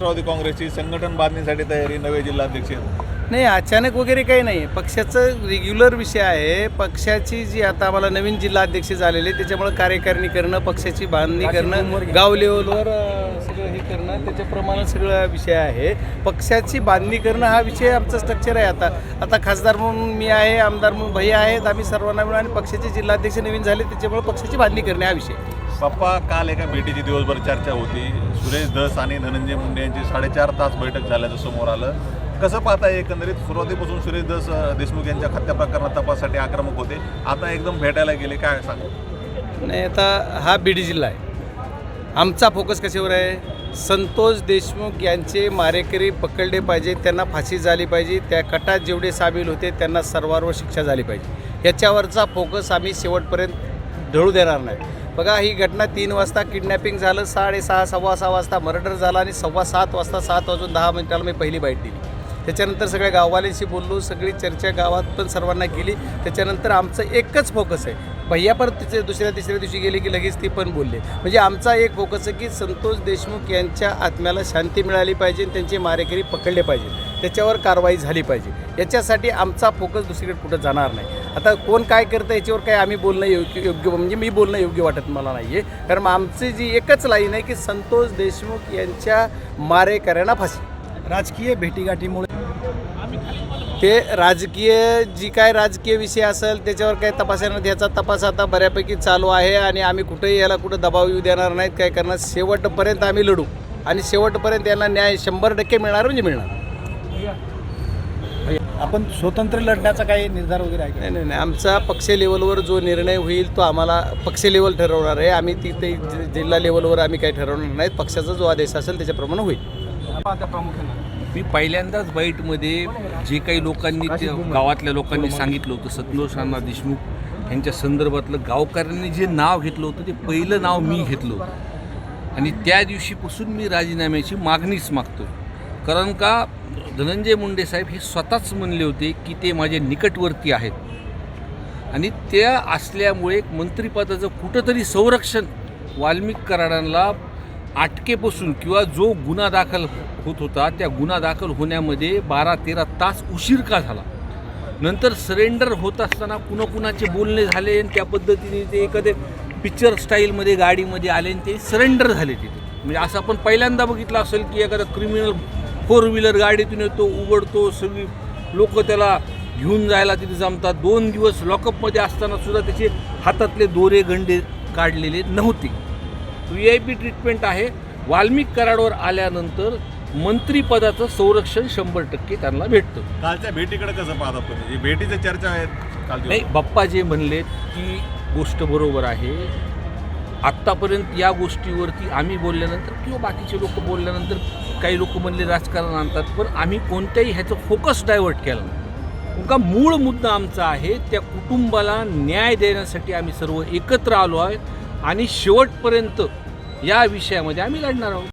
राष्ट्रवादी काँग्रेसची संघटन बांधणीसाठी तयारी नवे जिल्हाध्यक्ष. नाही अचानक वगैरे काही नाही. पक्षाचं रेग्युलर विषय आहे. पक्षाची जी आता आम्हाला नवीन जिल्हा अध्यक्ष झालेले त्याच्यामुळे कार्यकारिणी करणं पक्षाची बांधणी करणं गाव लेवलवर सगळं हे करणं त्याच्याप्रमाणे सगळं विषय आहे. पक्षाची बांधणी करणं हा विषय आमचा स्ट्रक्चर आहे आता. आता खासदार म्हणून मी आहे आमदार म्हणून भैया आहेत आम्ही सर्वांना मिळून आणि पक्षाचे जिल्हाध्यक्ष नवीन झाले त्याच्यामुळे पक्षाची बांधणी करणे हा विषय. बाप्पा काल एका भेटीची दिवसभर चर्चा होती. सुरेश धस आणि धनंजय मुंडे यांची साडेचार तास बैठक झाल्याचं समोर आलं. कसं पाहताय एकंदरीत सुरुवातीपासून सुरेश दस देशमुख यांच्या हत्या प्रकरणात तपासासाठी आक्रमक होते. आता एकदम भेटायला गेले काय सांगू नाही आता हा बीड जिल्हा आहे. आमचा फोकस कशावर आहे? संतोष देशमुख यांचे मारेकरी पकडले पाहिजे त्यांना फाशी झाली पाहिजे त्या कटात जेवढे सामील होते त्यांना सर्वांवर शिक्षा झाली पाहिजे. याच्यावरचा फोकस आम्ही शेवटपर्यंत ढळू देणार नाही. बघा ही घटना तीन वाजता किडनॅपिंग झालं. साडेसहा सव्वा सहा वाजता मर्डर झाला आणि सव्वा सात वाजता सात वाजून दहा मिनिटाला मी पहिली बाईट दिली. त्याच्यानंतर सगळ्या गाववाल्यांशी बोललो सगळी चर्चा गावात पण सर्वांना केली. त्याच्यानंतर आमचं एकच फोकस आहे. भैया परत तिचे दुसऱ्या तिसऱ्या दिवशी गेले की लगेच ती पण बोलले. म्हणजे आमचा एक फोकस आहे की संतोष देशमुख यांच्या आत्म्याला शांती मिळाली पाहिजे आणि त्यांचे मारेकरी पकडले पाहिजे. त्याच्यावर कारवाई झाली पाहिजे. याच्यासाठी आमचा फोकस दुसरीकडे कुठं जाणार नाही. आता कोण काय करतं याच्यावर काय आम्ही बोलणं योग्य योग्य म्हणजे मी बोलणं योग्य वाटत मला नाही आहे कारण आमची जी एकच लाईन आहे की संतोष देशमुख यांच्या मारेकऱ्यांना फाशी. राजकीय भेटीगाठीमुळे. ते राजकीय जी काय राजकीय विषय असेल त्याच्यावर काही तपासण्यात याचा तपास आता बऱ्यापैकी चालू आहे आणि आम्ही कुठेही याला कुठं दबाव येऊ देणार नाहीत. काय करणार? शेवटपर्यंत आम्ही लढू. आणि शेवटपर्यंत यांना न्याय शंभर टक्के मिळणार म्हणजे मिळणार. आपण स्वतंत्र लढण्याचा काही निर्धार वगैरे आहे? नाही नाही नाही. आमचा पक्ष लेवलवर जो निर्णय होईल तो आम्हाला पक्ष लेवल ठरवणार आहे. आम्ही तिथे जिल्हा लेवलवर आम्ही काही ठरवणार नाहीत. पक्षाचा जो आदेश असेल त्याच्याप्रमाणे होईल. मी पहिल्यांदाच बाईटमध्ये जे काही लोकांनी ते गावातल्या लोकांनी सांगितलं होतं सतनोज अण्णा देशमुख यांच्या संदर्भातलं गावकऱ्यांनी जे नाव घेतलं होतं ते पहिलं नाव मी घेतलं होतं. आणि त्या दिवशीपासून मी राजीनाम्याची मागणीच मागतो कारण का? धनंजय मुंडे साहेब हे स्वतःच म्हणले होते की ते माझे निकटवर्ती आहेत. आणि त्या असल्यामुळे एक मंत्रिपदाचं कुठंतरी संरक्षण वाल्मिक कराडांना आटकेपासून किंवा जो गुन्हा दाखल होत होता त्या गुन्हा दाखल होण्यामध्ये बारा तेरा तास उशीर का झाला? नंतर सरेंडर होत असताना कुणा कुणाचे बोलणे झाले आणि त्या पद्धतीने ते एखादे पिक्चर स्टाईलमध्ये गाडीमध्ये आले आणि ते सरेंडर झाले तिथे. म्हणजे असं आपण पहिल्यांदा बघितलं असेल की एखादा क्रिमिनल फोर व्हीलर गाडीतून येतो उघडतो सगळी लोक त्याला घेऊन जायला तिथे जमतात. दोन दिवस लॉकअपमध्ये असताना सुद्धा त्याचे हातातले दोरे गंडे काढलेले नव्हते. व्ही आय पी ट्रीटमेंट आहे. वाल्मिक कराडवर आल्यानंतर मंत्रिपदाचं संरक्षण शंभर टक्के त्यांना भेटतं. कालच्या भेटीकडे कसं पाहता तुम्ही जी भेटीच्या चर्चा आहेत नाही बाप्पा जे म्हणले ती गोष्ट बरोबर आहे आत्तापर्यंत या गोष्टीवरती आम्ही बोलल्यानंतर किंवा बाकीचे लोक बोलल्यानंतर काही लोक म्हणले राजकारण आणतात पण आम्ही कोणत्याही ह्याचं फोकस डायव्हर्ट केला नाही. का मूळ मुद्दा आमचा आहे त्या कुटुंबाला न्याय देण्यासाठी आम्ही सर्व एकत्र आलो आहे आणि शेवटपर्यंत या विषयामध्ये आम्ही लढणार आहोत.